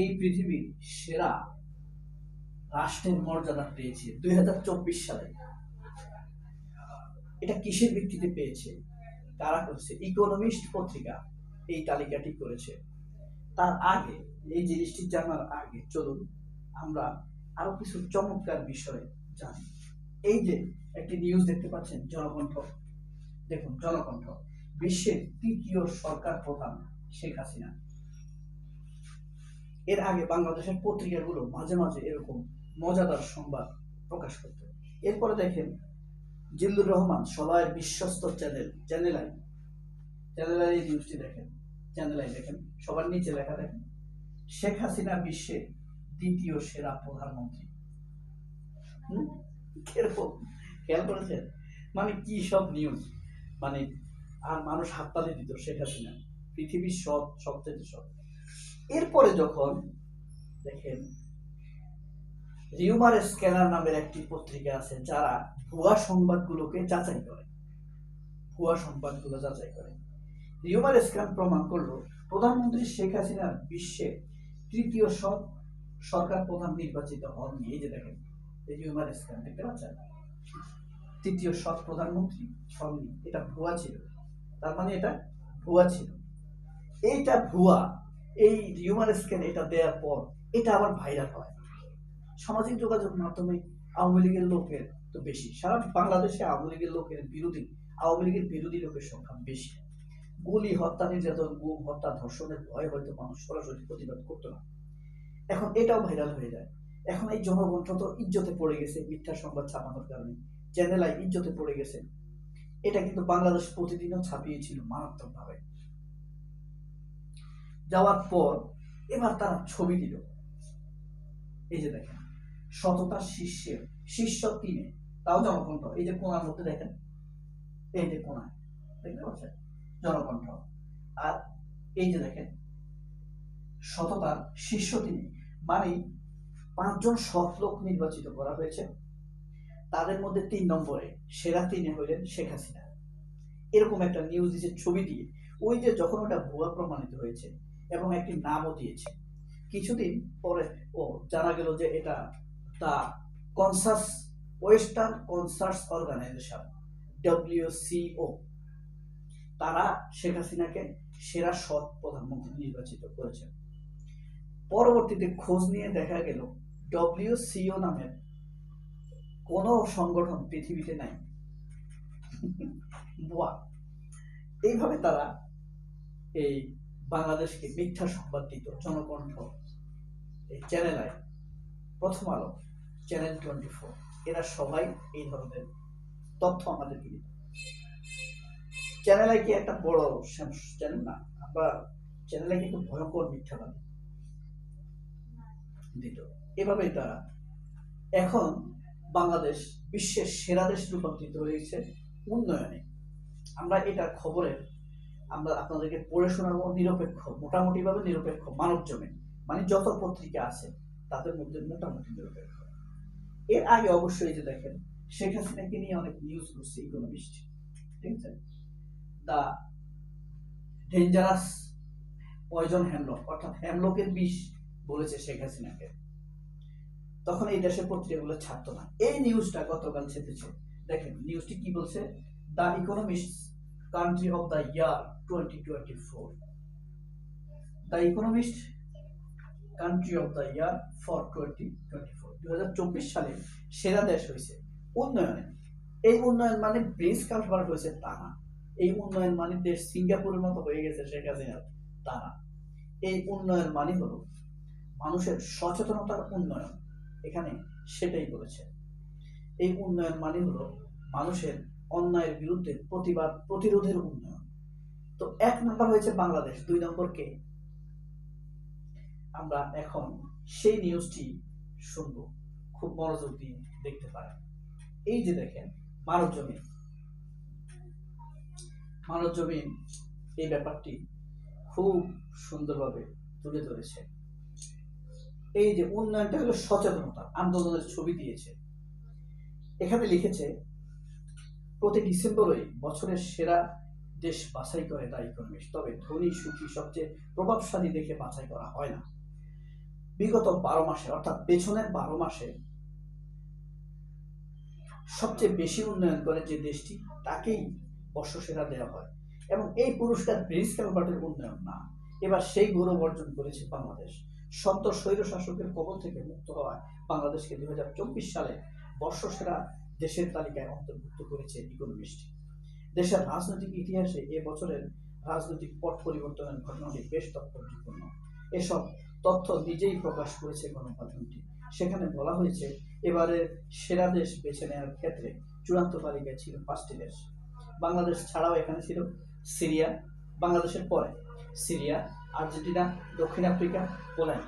এই পৃথিবীর সেরা রাষ্ট্রের মর্যাদা পেয়েছে দুই হাজার চব্বিশ সালে। এটা কিসের ভিত্তিতে পেয়েছে? কারা করেছে ইকোনমিস্ট পত্রিকা, এই তালিকাটি করেছে। তার আগে, এই জিনিসটি জানার আগে চলুন আমরা আরও কিছু চমৎকার বিষয়ে জানি। এই যে একটি নিউজ দেখতে পাচ্ছেন, জনকণ্ঠ। দেখুন, জনকণ্ঠ। বিশ্বের তৃতীয় সরকার প্রধান শেখ হাসিনা। এর আগে বাংলাদেশের পত্রিকাগুলো মাঝে মাঝে এরকম মজাদার সংবাদ প্রকাশ করত। এরপরে দেখেন জিল্লুর রহমান সবাই বিশ্বস্ত channel channel I channel I নিউজটি দেখেন, চ্যানেল আই দেখেন, সবার নিচে লেখা দেখেন, শেখ হাসিনা বিশ্বের দ্বিতীয় সেরা প্রধানমন্ত্রী। হুম? কীরকম খেয়াল করেছেন? মানে কি সব নিউজ মানে আর মানুষ হাততালি দিত শেখ হাসিনা, পৃথিবীর সব সবচেয়ে সৎ এরপরে যখন দেখেন রিউমার স্ক্যানার নামের একটি পত্রিকা আছে যারা ভুয়া সংবাদগুলোকে যাচাই করে। ভুয়া সংবাদগুলো যাচাই করে। রিউমার স্ক্যান প্রমাণ করল, প্রধানমন্ত্রী শেখ হাসিনা বিশ্বে তৃতীয় সৎ সরকার প্রধান নির্বাচিত হন এই যে দেখেন রিউমার স্ক্যান দেখতে পাচ্ছেন? তৃতীয় সৎ প্রধানমন্ত্রী হননি। এটা ভুয়া ছিল। তার মানে এটা ভুয়া ছিল। এইটা ভুয়া। এই রিউমার স্ক্যান এটা দেওয়ার পর এটা আবার ভাইরাল হয়। সামাজিক যোগাযোগ মাধ্যমে আওয়ামী লীগের লোকের তো বেশি। সারা বাংলাদেশে আওয়ামী লীগের লোকের বিরোধী, আওয়ামী লীগের বিরোধী লোকের সংখ্যা বেশি। গুলি, হত্যা, নির্যাতন, গুম, হত্যা, ধর্ষণের ভয় হয়তো মানুষ সরাসরি প্রতিবাদ করতো না। এখন এটাও ভাইরাল হয়ে যায়। এখন এই জনগণটা তো ইজ্জতে পড়ে গেছে, মিথ্যা সংবাদ ছাপানোর কারণে চ্যানেলাই ইজ্জতে পড়ে গেছে, এটা কিন্তু বাংলাদেশ প্রতিদিনও ছাপিয়েছিল মারাত্মকভাবে। যাওয়ার পর এবার তারা ছবি দিল। এই যে দেখেন, সততার শীর্ষের শীর্ষ তিনে, তাও জনকণ্ঠ। এই যে কোনার মধ্যে দেখেন, এই যে কোনায়, দেখতে পাচ্ছেন? জনকণ্ঠ। আর এই যে দেখেন, সততার শীর্ষ তিনি মানে পাঁচজন সৎ লোক নির্বাচিত করা হয়েছে। তাদের মধ্যে তিন নম্বরে সেরা তিনে হইলেন শেখ হাসিনা। এরকম একটা নিউজ দিয়েছে ছবি দিয়ে, ওই যে যখন ওটা ভুয়া প্রমাণিত হয়েছে এবং একটি নামও দিয়েছে। কিছুদিন পরে ও জানা গেল যে এটা the conscious, western concerts organization WCO তারা শেখ হাসিনাকে সেরা সৎ প্রধানমন্ত্রী নির্বাচিত করেছেন পরবর্তীতে খোঁজ নিয়ে দেখা গেল ডব্লিউসিও নামের কোনো সংগঠন পৃথিবীতে নাই। বুয়া। এইভাবে তারা এই বাংলাদেশকে মিথ্যা সংবাদ দিত জনকণ্ঠ। এই চ্যানেল প্রথম আলো চ্যানেল টোয়েন্টি ফোর এরা সবাই এই ধরনের তথ্য আমাদেরকে দিত। চ্যানেল কি একটা বড় চ্যানেল না? আমরা চ্যানেল কিন্তু ভয়ঙ্কর মিথ্যাবাদী। দিত। এভাবেই তারা। এখন বাংলাদেশ বিশ্বের সেরা দেশ রূপান্তরিত হয়েছে উন্নয়নে। আমরা এটা খবরের আমরা আপনাদেরকে পড়ে শোনাবো নিরপেক্ষ, মোটামুটিভাবে নিরপেক্ষ, মানব জমিন মানে যত পত্রিকা আছে, তাদের মধ্যে মোটামুটি নিরপেক্ষ। এর আগে অবশ্যই যে দেখেন, শেখ হাসিনাকে নিয়ে অনেক নিউজ করছে ইকোনমিস্ট ঠিক আছে? দা ডেঞ্জারাস পয়জন হ্যামলক অর্থাৎ হ্যামলকের বিষ বলেছে শেখ হাসিনাকে। তখন এই দেশের পত্রিকাগুলো ছাড়তো না। এই নিউজটা গতকাল ছেপেছে। দেখেন নিউজটি কি বলছে? The Economist the year twenty twenty four the Economist country of the year for twenty twenty four চব্বিশ সালে সেরা দেশ হয়েছে উন্নয়নে। এই উন্নয়ন মানে ব্রিজ কালভার হয়েছে তা এই উন্নয়ন মানে দেশ সিঙ্গাপুরের মতো হয়ে গেছে, শেখ হাসিনার তা এই উন্নয়ন মানে হলো মানুষের সচেতনতার উন্নয়ন। এখানে সেটাই বলেছে। এই উন্নয়ন মানে হলো মানুষের অন্যায়ের বিরুদ্ধে প্রতিবাদ, প্রতিরোধের উন্নয়ন। তো এক নম্বর হয়েছে বাংলাদেশ, দুই নম্বর কে? আমরা এখন সেই নিউজটি শুনব, খুব মনোযোগ দিয়ে দেখতে পারেন। এই যে দেখেন, মানব জমিন। মানব জমিন, এই ব্যাপারটি খুব সুন্দরভাবে তুলে ধরেছে। এই যে উন্নয়নটা হলো সচেতনতা, আন্দোলনের ছবি দিয়েছে। এখানে লিখেছে প্রতি ডিসেম্বরই বছরের সেরা দেশ বাছাই করে দ্য ইকোনমিস্ট তবে ধনী, সুখী সবচেয়ে প্রভাবশালী দেখে বাছাই করা হয় না। বিগত বারো মাসে, অর্থাৎ পেছনের বারো মাসে সবচেয়ে বেশি উন্নয়ন করে যে দেশটি, তাকেই বর্ষসেরা দেওয়া হয়। এবং এই পুরস্কার ব্রিজ ক্যালবার্টের উন্নয়ন না। এবার সেই গৌরব অর্জন করেছে বাংলাদেশ। সদ্য স্বৈর শাসকের কবল থেকে মুক্ত হওয়ায় বাংলাদেশকে দুই সালে বর্ষসেরা দেশের তালিকায় অন্তর্ভুক্ত করেছে ইকোনমিস্ট। দেশের রাজনৈতিক ইতিহাসে এ বছরের রাজনৈতিক পট পরিবর্তনের ঘটনাটি বেশ তাৎপর্যপূর্ণ এসব তথ্য নিজেই প্রকাশ করেছে গণমাধ্যমটি। সেখানে বলা হয়েছে এবারে সেরা দেশ বেছে নেওয়ার ক্ষেত্রে চূড়ান্ত তালিকায় ছিল পাঁচটি দেশ। বাংলাদেশ ছাড়াও এখানে ছিল সিরিয়া, বাংলাদেশের পরে সিরিয়া, আর্জেন্টিনা, দক্ষিণ আফ্রিকা, পোল্যান্ড।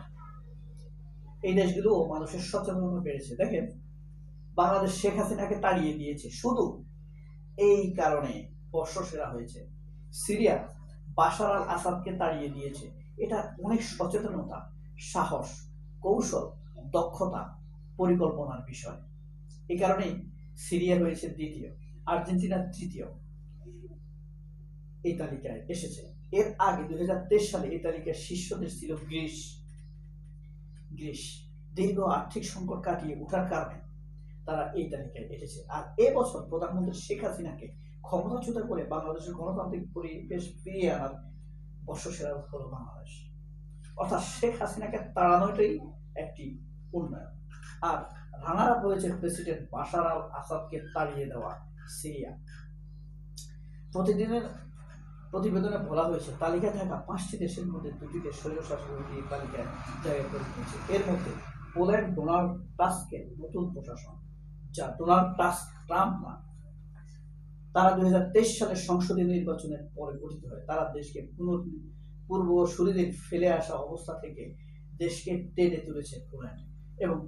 এই দেশগুলোও মানুষের সচেতনতা বেড়েছে। দেখেন বাংলাদেশ শেখ হাসিনাকে তাড়িয়ে দিয়েছে। শুধু এই কারণে বর্ষসেরা হয়েছে। সিরিয়া বাশার আল আসাদকে তাড়িয়ে দিয়েছে। এটা অনেক সচেতনতা, সাহস, কৌশল, দক্ষতা, পরিকল্পনার বিষয়। এই কারণেই সিরিয়া হয়েছে দ্বিতীয়, আর্জেন্টিনা তৃতীয়। এই তালিকায় এসেছে। এর আগে দুই হাজার তেইশ সালে এই তালিকার শীর্ষ দেশ ছিল গ্রিস। গ্রিস দীর্ঘ আর্থিক সংকট কাটিয়ে ওঠার কারণে তারা এই তালিকায় এসেছে। আর এবছর প্রধানমন্ত্রী শেখ হাসিনাকে ক্ষমতাচ্যুত করে বাংলাদেশের গণতান্ত্রিক পরিবেশ ফিরিয়ে আনার বর্ষসেরা হলো বাংলাদেশ। অর্থাৎ শেখ হাসিনাকে তাড়ানোটাই একটি উন্নয়ন। আর রানার আপ হয়েছে প্রেসিডেন্ট বাশার আল আসাদকে তাড়িয়ে দেওয়া সিরিয়া। প্রতিদিনের প্রতিবেদনে বলা হয়েছে, তালিকায় থাকা পাঁচটি দেশের মধ্যে দুটি দেশ স্বৈরশাসক এই তালিকায় জায়গা করে নিয়েছে এর মধ্যে পোল্যান্ড ডোনাল্ড টাস্কের নতুন প্রশাসন। যা ডোনাল্ড ট্রাম্প না, তারা দুই সালের সংসদীয় নির্বাচনের পরে গঠিত হয়। তারা দেশকে পুনর পূর্ব সুরিদের ফেলে আসা অবস্থা থেকে দেশকে টেনে তুলেছে পোল্যান্ড এবং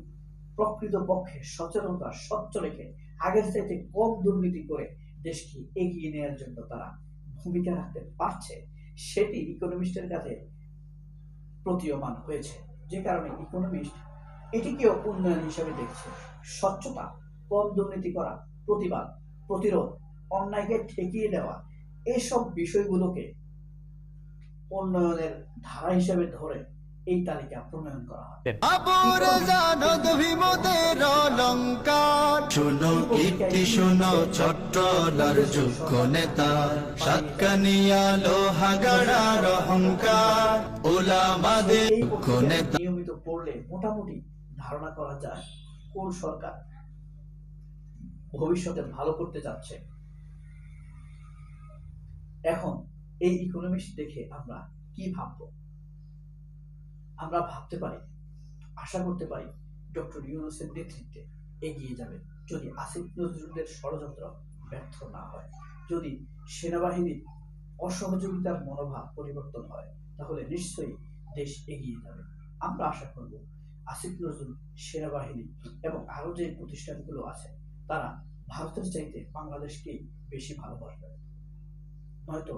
প্রকৃত পক্ষে সচেতনতা স্বচ্ছ রেখে আগের চাইতে কম দুর্নীতি করে দেশকে এগিয়ে নেওয়ার জন্য তারা ভূমিকা রাখতে পারছে, সেটি ইকোনমিস্টের কাছে প্রতীয়মান হয়েছে। যে কারণে ইকোনমিস্ট এটিকেও উন্নয়ন হিসেবে দেখছে। স্বচ্ছতা কম দুর্নীতি করা প্রতিবাদ প্রতিরোধ অন্যায়কে ঠেকিয়ে দেওয়া এসব বিষয়গুলোকে উন্নয়নের ধারা হিসেবে ধরে এই তালিকা প্রণয়ন করা হয়। আবুর জানদ ভীমদের অলঙ্কার। শুনো কীর্তি শুনো চট্টলার যোগ্য নেতা। সাতকানিয়া লোহাগাড়ার অহংকার। ওলামাদের এই যোগ্য পত্রিকা নেতা। নিয়মিত পড়লে মোটামুটি ধারণা করা যায় কোন সরকার ভবিষ্যতে ভালো করতে যাচ্ছে এখন এই ইকোনমিক্স দেখে আমরা কি ভাববো? আমরা ভাবতে পারি, আশা করতে পারি ডক্টর ইউনুসের নেতৃত্বে এগিয়ে যাবে যদি আসিফ নজরুলের ষড়যন্ত্র ব্যর্থ না হয়। যদি সেনাবাহিনীর অসহযোগিতার মনোভাব পরিবর্তন হয়, তাহলে নিশ্চয়ই দেশ এগিয়ে যাবে। আমরা আশা করব আসিফ নজরুল সেনাবাহিনী এবং আরও যে প্রতিষ্ঠানগুলো আছে তারা ভারতের চাইতে বাংলাদেশকে বেশি ভালোবাসবে। নয়তো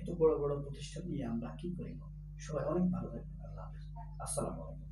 এত বড় বড় প্রতিষ্ঠান নিয়ে আমরা কি করিব? সবাই অনেক ভালো থাকবেন, আল্লাহ আসসালাম আসসালামু আলাইকুম।